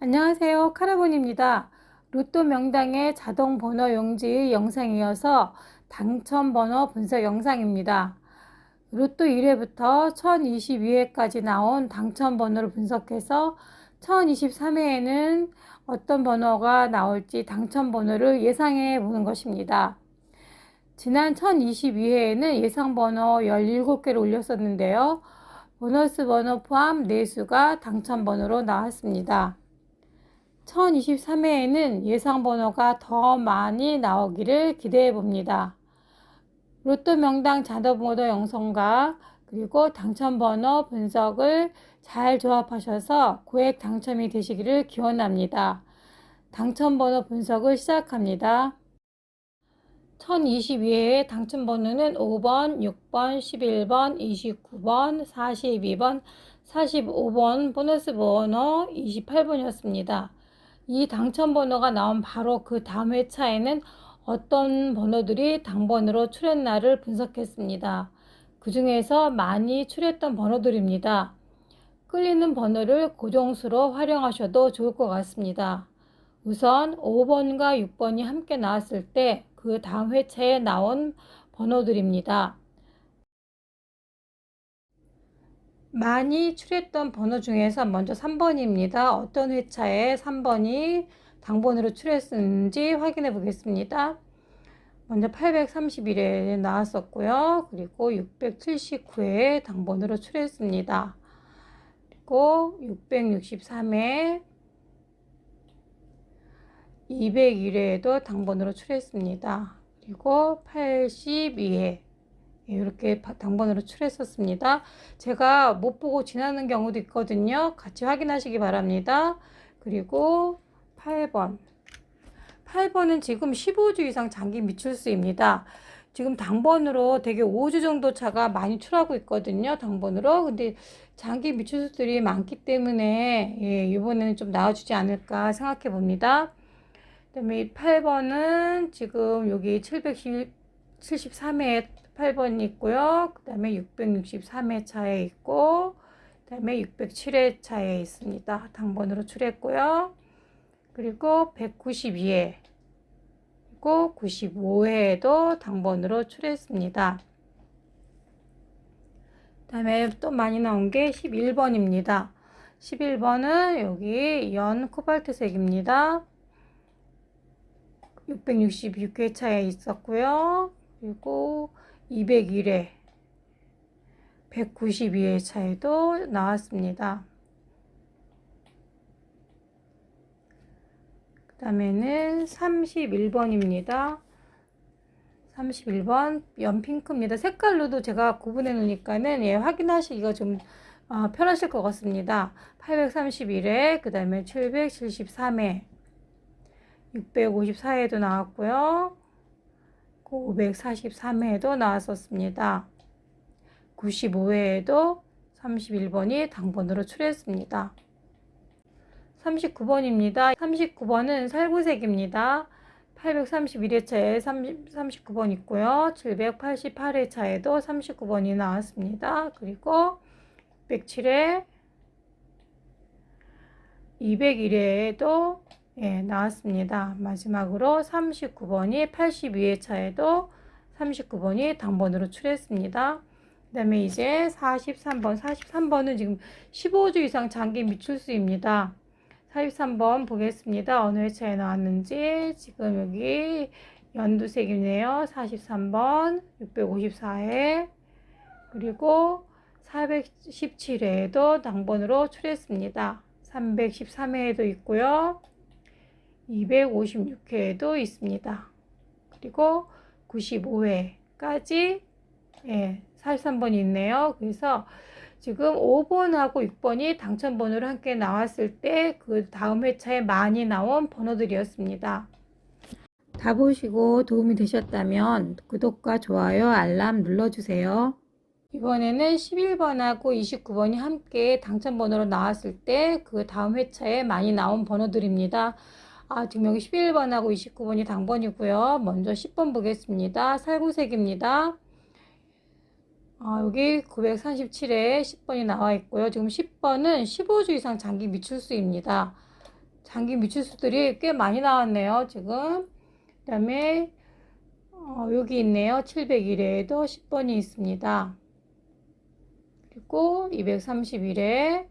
안녕하세요. 카라본입니다. 로또 명당의 자동 번호 용지 영상이어서 당첨 번호 분석 영상입니다. 로또 1회부터 1022회까지 나온 당첨 번호를 분석해서 1023회에는 어떤 번호가 나올지 당첨 번호를 예상해 보는 것입니다. 지난 1022회에는 예상 번호 17개를 올렸었는데요. 보너스 번호 포함 4수가 당첨 번호로 나왔습니다. 1023회에는 예상 번호가 더 많이 나오기를 기대해 봅니다. 로또 명당 자동번호 영상과 그리고 당첨 번호 분석을 잘 조합하셔서 고액 당첨이 되시기를 기원합니다. 당첨 번호 분석을 시작합니다. 1022회의 당첨 번호는 5번, 6번, 11번, 29번, 42번, 45번, 보너스 번호 28번이었습니다. 이 당첨 번호가 나온 바로 그 다음 회차에는 어떤 번호들이 당번으로 출했나를 분석했습니다. 그 중에서 많이 출했던 번호들입니다. 끌리는 번호를 고정수로 활용하셔도 좋을 것 같습니다. 우선 5번과 6번이 함께 나왔을 때 그 다음 회차에 나온 번호들입니다. 많이 출했던 번호 중에서 먼저 3번입니다. 어떤 회차에 3번이 당번으로 출했는지 확인해 보겠습니다. 먼저 831에 나왔었고요. 그리고 679에 당번으로 출했습니다. 그리고 663에 201회에도 당번으로 출했습니다. 그리고 82회 이렇게 당번으로 출했었습니다. 제가 못 보고 지나는 경우도 있거든요. 같이 확인하시기 바랍니다. 그리고 8번. 8번은 지금 15주 이상 장기 미출수입니다. 지금 당번으로 되게 5주 정도 차가 많이 출하고 있거든요. 당번으로. 근데 장기 미출수들이 많기 때문에 예, 이번에는 좀 나와주지 않을까 생각해 봅니다. 그다음에 8번은 지금 여기 773회 8번이 있고요. 그 다음에 663회 차에 있고, 그 다음에 607회 차에 있습니다. 당번으로 출했고요. 그리고 192회, 그리고 95회에도 당번으로 출했습니다. 그 다음에 또 많이 나온 게 11번입니다. 11번은 여기 연 코발트색입니다. 666회 차에 있었고요. 그리고 201회, 192회 차에도 나왔습니다. 그 다음에는 31번입니다. 31번 연핑크입니다. 색깔로도 제가 구분해 놓으니까는 예, 확인하시기가 좀 어, 편하실 것 같습니다. 831회, 그 다음에 773회, 654회도 나왔고요. 543회에도 나왔었습니다. 95회에도 31번이 당번으로 출했습니다. 39번입니다. 39번은 살구색입니다. 831회차에 39번 있고요. 788회차에도 39번이 나왔습니다. 그리고 107회, 201회에도 예, 나왔습니다. 마지막으로 39번이 82회 차에도 39번이 당번으로 출했습니다. 그 다음에 이제 43번, 43번은 지금 15주 이상 장기 미출수입니다. 43번 보겠습니다. 어느 회차에 나왔는지 지금 여기 연두색이네요. 43번, 654회, 그리고 417회에도 당번으로 출했습니다. 313회에도 있고요. 256회에도 있습니다. 그리고 95회까지 예, 43번이 있네요. 그래서 지금 5번하고 6번이 당첨 번호로 함께 나왔을 때 그 다음 회차에 많이 나온 번호들이었습니다. 다 보시고 도움이 되셨다면 구독과 좋아요, 알람 눌러주세요. 이번에는 11번하고 29번이 함께 당첨 번호로 나왔을 때 그 다음 회차에 많이 나온 번호들입니다. 아, 여기 11번하고 29번이 당번이고요. 먼저 10번 보겠습니다. 살구색입니다. 아, 여기 937에 10번이 나와 있고요. 지금 10번은 15주 이상 장기 미출수입니다. 장기 미출수들이 꽤 많이 나왔네요. 지금. 그 다음에 어, 여기 있네요. 701회에도 10번이 있습니다. 그리고 231회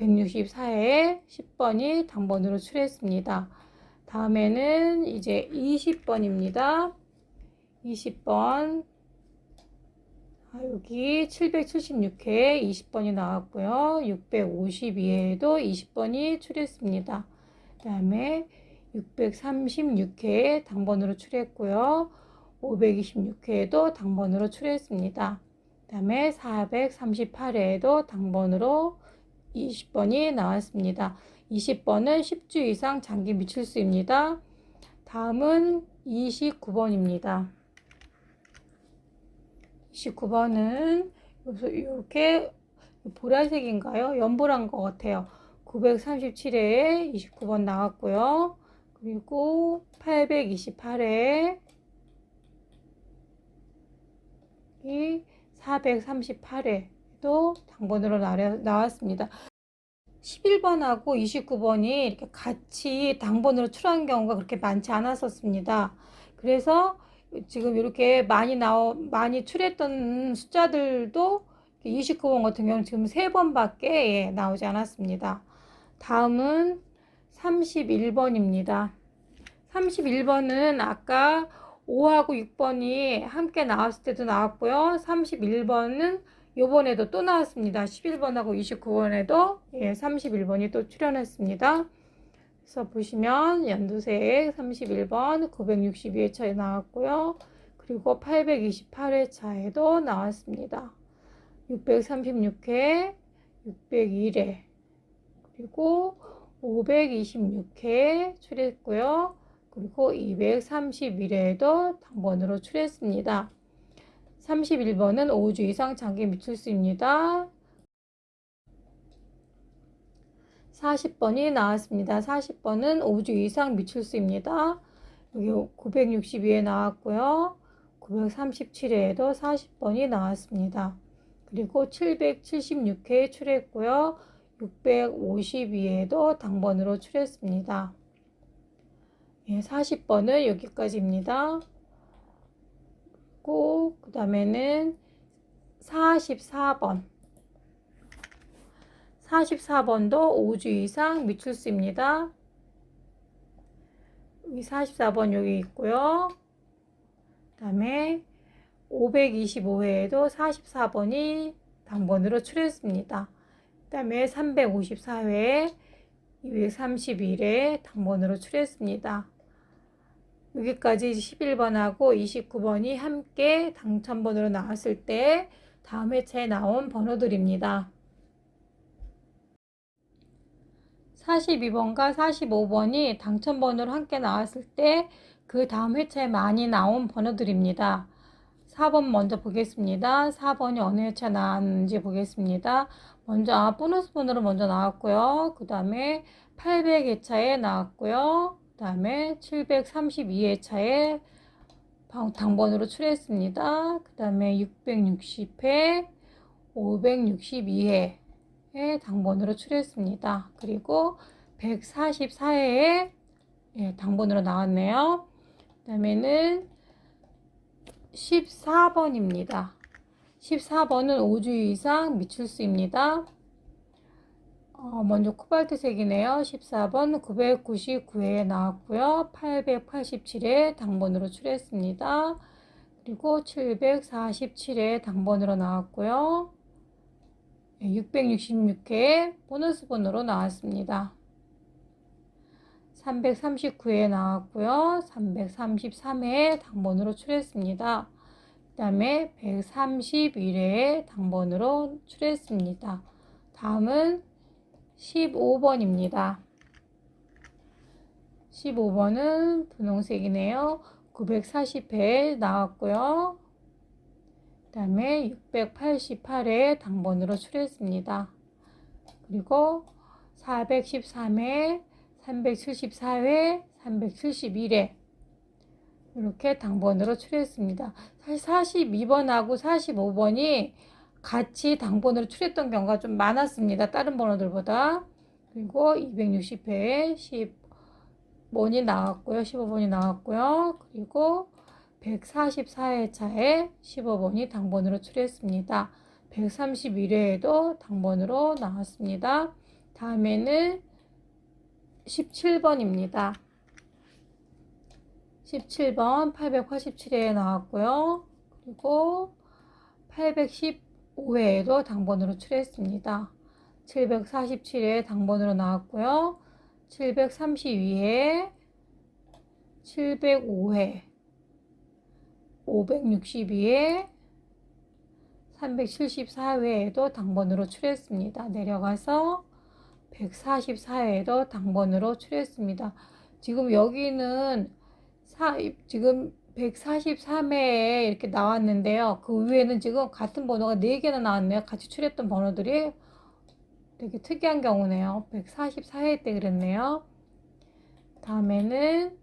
164에 10번이 당번으로 출했습니다. 다음에는 이제 20번입니다. 20번 아, 여기 776회에 20번이 나왔고요. 652회에도 20번이 출했습니다. 그 다음에 636회에 당번으로 출했고요. 526회에도 당번으로 출했습니다. 그 다음에 438회에도 당번으로 20번이 나왔습니다. 20번은 10주 이상 장기 미출수입니다. 다음은 29번입니다. 29번은 이렇게 보라색인가요? 연보란 것 같아요. 937회에 29번 나왔고요. 그리고 828회 이 438회 도 당번으로 나왔습니다. 11번하고 29번이 이렇게 같이 당번으로 출한 경우가 그렇게 많지 않았었습니다. 그래서 지금 이렇게 많이 나오, 많이 출했던 숫자들도 29번 같은 경우는 지금 3번밖에 예, 나오지 않았습니다. 다음은 31번입니다. 31번은 아까 5하고 6번이 함께 나왔을 때도 나왔고요. 31번은 요번에도 또 나왔습니다. 11번하고 29번에도 예, 31번이 또 출연했습니다. 그래서 보시면 연두색 31번 962회차에 나왔고요. 그리고 828회차에도 나왔습니다. 636회, 601회, 그리고 526회 출했고요. 그리고 231회에도 당번으로 출했습니다. 31번은 5주 이상 장기 미출수입니다. 40번이 나왔습니다. 40번은 5주 이상 미출수입니다. 여기 962에 나왔고요. 937회에도 40번이 나왔습니다. 그리고 776회에 출했고요. 652회에도 당번으로 출했습니다. 예, 40번은 여기까지입니다. 그 그 다음에는 44번 44번도 5주 이상 미출수입니다. 여기 44번 여기 있고요. 그 다음에 525회에도 44번이 당번으로 출했습니다. 그 다음에 354회 231회 당번으로 출했습니다. 여기까지 11번하고 29번이 함께 당첨번으로 나왔을 때 다음 회차에 나온 번호들입니다. 42번과 45번이 당첨번호로 함께 나왔을 때 그 다음 회차에 많이 나온 번호들입니다. 4번 먼저 보겠습니다. 4번이 어느 회차 나왔는지 보겠습니다. 먼저 아, 보너스 번호로 먼저 나왔고요. 그 다음에 800회차에 나왔고요. 그 다음에 732회차에 당번으로 출했습니다. 그 다음에 660회, 562회, 당번으로 출했습니다. 그리고 144회에 예, 당번으로 나왔네요. 그 다음에는 14번입니다. 14번은 5주 이상 미출수입니다. 어, 먼저 코발트색이네요. 14번 999회에 나왔고요. 887회 당번으로 출했습니다. 그리고 747회 당번으로 나왔고요. 666회 보너스 번호로 나왔습니다. 339회 나왔고요. 333회 당번으로 출했습니다. 그 다음에 131회 당번으로 출했습니다. 다음은 15번입니다. 15번은 분홍색이네요. 940회 나왔고요. 그 다음에 688회 당번으로 출했습니다. 그리고 413회, 374회, 371회 이렇게 당번으로 출했습니다. 사실 42번하고 45번이 같이 당번으로 출했던 경우가 좀 많았습니다. 다른 번호들보다. 그리고 260회에 10번이 나왔고요. 15번이 나왔고요. 그리고 144회차에 15번이 당번으로 출했습니다. 131회에도 당번으로 나왔습니다. 다음에는 17번입니다. 17번 887회에 나왔고요. 그리고 815회에도 당번으로 출했습니다. 747회 당번으로 나왔고요. 732회, 705회, 562회, 374회에도 당번으로 출했습니다. 내려가서 144회에도 당번으로 출했습니다. 지금 여기는 사, 지금 143회에 이렇게 나왔는데요. 그 위에는 지금 같은 번호가 4개나 나왔네요. 같이 출했던 번호들이 되게 특이한 경우네요. 144회 때 그랬네요. 다음에는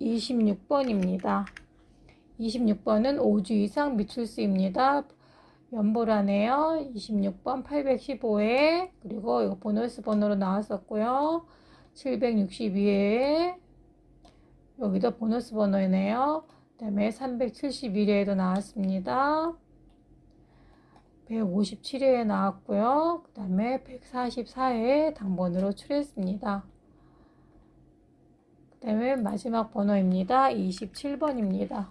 26번입니다. 26번은 5주 이상 미출수입니다. 연보라네요. 26번 815회 그리고 이거 보너스 번호로 나왔었고요. 762회 여기도 보너스 번호이네요. 그 다음에 371회에도 나왔습니다. 157회에 나왔고요. 그 다음에 144회에 당번으로 출했습니다. 그 다음에 마지막 번호입니다. 27번입니다.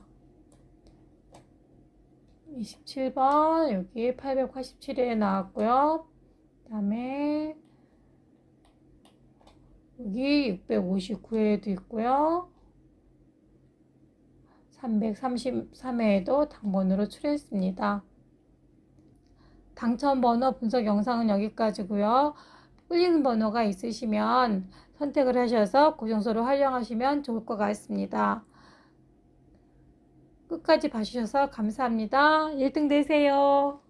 27번 여기 887회에 나왔고요. 그 다음에 여기 659회에도 있고요. 333회에도 당번으로 출했습니다. 당첨 번호 분석 영상은 여기까지고요. 끌리는 번호가 있으시면 선택을 하셔서 고정소를 활용하시면 좋을 것 같습니다. 끝까지 봐주셔서 감사합니다. 1등 되세요.